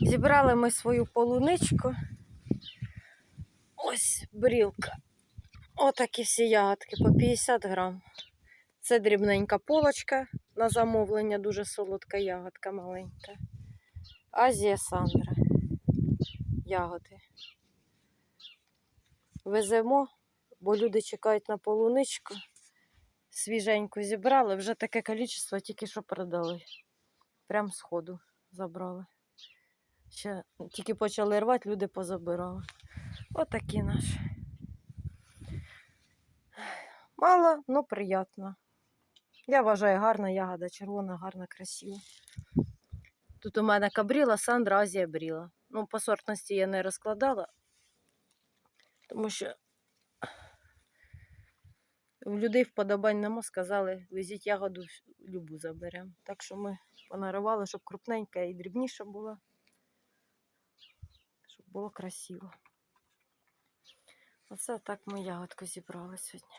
Зібрали ми свою полуничку. Ось брілка. Отакі всі ягодки по 50 грам. Це дрібненька полочка на замовлення, дуже солодка ягодка маленька. Азія Сандра. Ягоди. Веземо, бо люди чекають на полуничку. Свіженьку зібрали, вже таке кількість тільки що продали. Прям з ходу забрали. Ще тільки почали рвати, люди позабирали. Отакі наші. Мало, але приємно. Я вважаю, гарна ягода, червона, гарна, красива. Тут у мене кабріла, Сандра, Азія бріла. Ну, по сортності я не розкладала, тому що в людей вподобань нема, сказали, везіть ягоду любу заберемо. Так що ми понаривали, щоб крупненька і дрібніша була, було красиво. Оце так ми ягодку зібрали сьогодні.